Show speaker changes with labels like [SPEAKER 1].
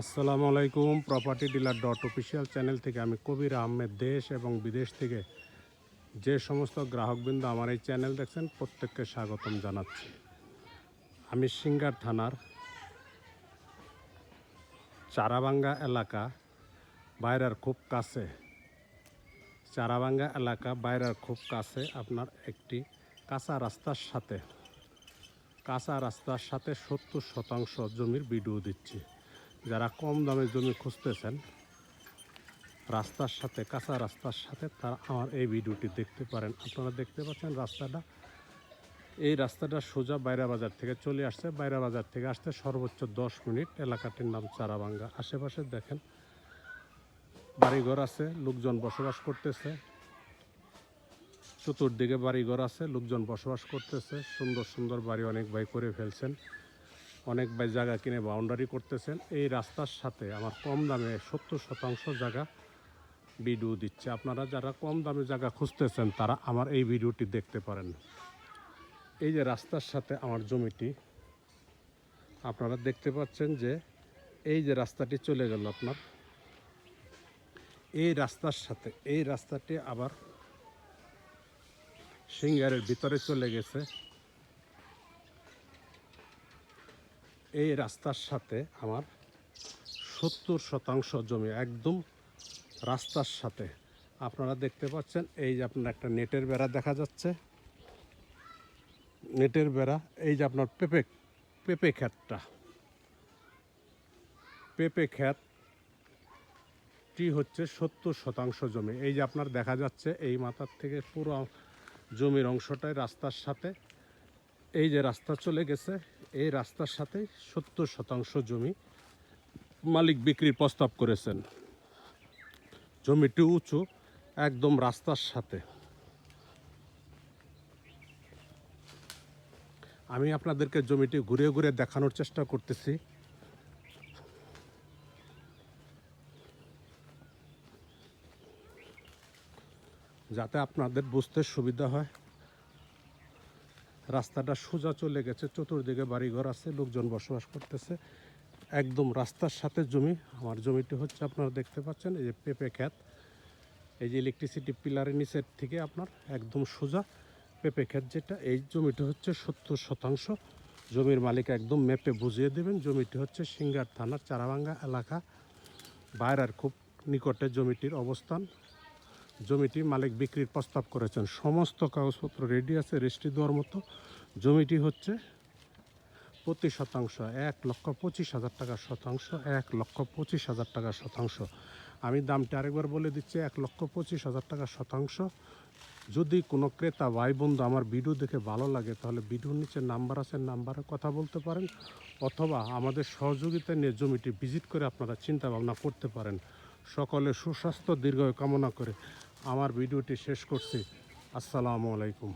[SPEAKER 1] আসসালামু আলাইকুম property dealer dot official channel থেকে আমি কবির আহমেদ দেশ এবং বিদেশ থেকে যে সমস্ত গ্রাহকবৃন্দ আমার এই চ্যানেল দেখছেন, প্রত্যেককে স্বাগতম জানাচ্ছি। আমি সিঙ্গার থানার চারাবাঙ্গা এলাকা, বাইরের খুব কাছে, চারাবাঙ্গা এলাকা, বাইরের খুব কাছে আপনার একটি কাঁচা রাস্তার সাথে, কাঁচা রাস্তার সাথে সত্তর শতাংশ জমির ভিডিও দিচ্ছি। যারা কম দামে জমি খুঁজতেছেন, রাস্তার সাথে, কাঁচা রাস্তার সাথে তারা আমার এই ভিডিওটি দেখতে পারেন। আপনারা দেখতে পাচ্ছেন রাস্তাটা। এই রাস্তাটা সোজা বাইরা বাজার থেকে চলে আসছে। বাইরা বাজার থেকে আসতে সর্বোচ্চ দশ মিনিট। এলাকাটির নাম চারাবাঙ্গা। আশেপাশে দেখেন বাড়িঘর আছে, লোকজন বসবাস করতেছে। চতুর্দিকে বাড়িঘর আছে, লোকজন বসবাস করতেছে। সুন্দর সুন্দর বাড়ি অনেক ভাই করে ফেলছেন। অনেক ভাই জায়গা কিনে বাউন্ডারি করতেছেন। এই রাস্তার সাথে আমার কম দামে সত্তর শতাংশ জায়গা ভিডিও দিচ্ছে। আপনারা যারা কম দামে জায়গা খুঁজতেছেন, তারা আমার এই ভিডিওটি দেখতে পারেন। এই যে রাস্তার সাথে আমার জমিটি, আপনারা দেখতে পাচ্ছেন যে এই যে রাস্তাটি চলে গেল আপনার। এই রাস্তার সাথে, এই রাস্তাটি আবার সিঙ্গারের ভিতরে চলে গেছে। এই রাস্তার সাথে আমার সত্তর শতাংশ জমি একদম রাস্তার সাথে। আপনারা দেখতে পাচ্ছেন, এই যে আপনার একটা নেটের বেড়া দেখা যাচ্ছে। নেটের বেড়া, এই যে আপনার পেঁপে পেঁপে ক্ষেতটা। পেঁপে ক্ষেতটি হচ্ছে সত্তর শতাংশ জমি। এই যে আপনার দেখা যাচ্ছে, এই মাথার থেকে পুরো জমির অংশটাই রাস্তার সাথে। এই যে রাস্তা চলে গেছে এই রাস্তার সাথে সত্তর শতাংশ জমি মালিক বিক্রির প্রস্তাব করেছেন। জমিটি উঁচু, একদম রাস্তার সাথে। আমি আপনাদেরকে জমিটি ঘুরে ঘুরে দেখানোর চেষ্টা করতেছি। যাতে আপনাদের বুঝতে সুবিধা হয়। রাস্তাটা সোজা চলে গেছে, চতুর্দিকে বাড়িঘর আছে, লোকজন বসবাস করতেছে। একদম রাস্তার সাথে জমি, আমার জমিটি হচ্ছে আপনারা দেখতে পাচ্ছেন, এই যে পেঁপে ক্ষেত। এই যে ইলেকট্রিসিটি পিলারের নিচের থেকে আপনার একদম সোজা পেঁপে ক্ষেত যেটা, এই জমিটি হচ্ছে সত্তর শতাংশ। জমির মালিক একদম ম্যাপে বুঝিয়ে দেবেন, জমিটি হচ্ছে সিঙ্গার থানার চারাভাঙ্গা এলাকা, বাইরের খুব নিকটে জমিটির অবস্থান। জমিটি মালিক বিক্রির প্রস্তাব করেছেন। সমস্ত কাগজপত্র রেডি আছে, রেজিস্ট্রি দেওয়ার মতো। জমিটি হচ্ছে প্রতি শতাংশ, এক লক্ষ পঁচিশ হাজার টাকা শতাংশ, এক লক্ষ পঁচিশ হাজার টাকা শতাংশ। আমি দামটা আরেকবার বলে দিচ্ছি, এক লক্ষ পঁচিশ হাজার টাকা শতাংশ। যদি কোনো ক্রেতা ভাই বন্ধু আমার ভিডিও দেখে ভালো লাগে, তাহলে ভিডিওর নিচে নাম্বার আছে, নাম্বারে কথা বলতে পারেন। অথবা আমাদের সহযোগিতা নিয়ে জমিটি ভিজিট করে আপনারা চিন্তা ভাবনা করতে পারেন। সকলে সুস্বাস্থ্য দীর্ঘ কামনা করে। আমার ভিডিওটি শেষ করছি। আসসালামু আলাইকুম।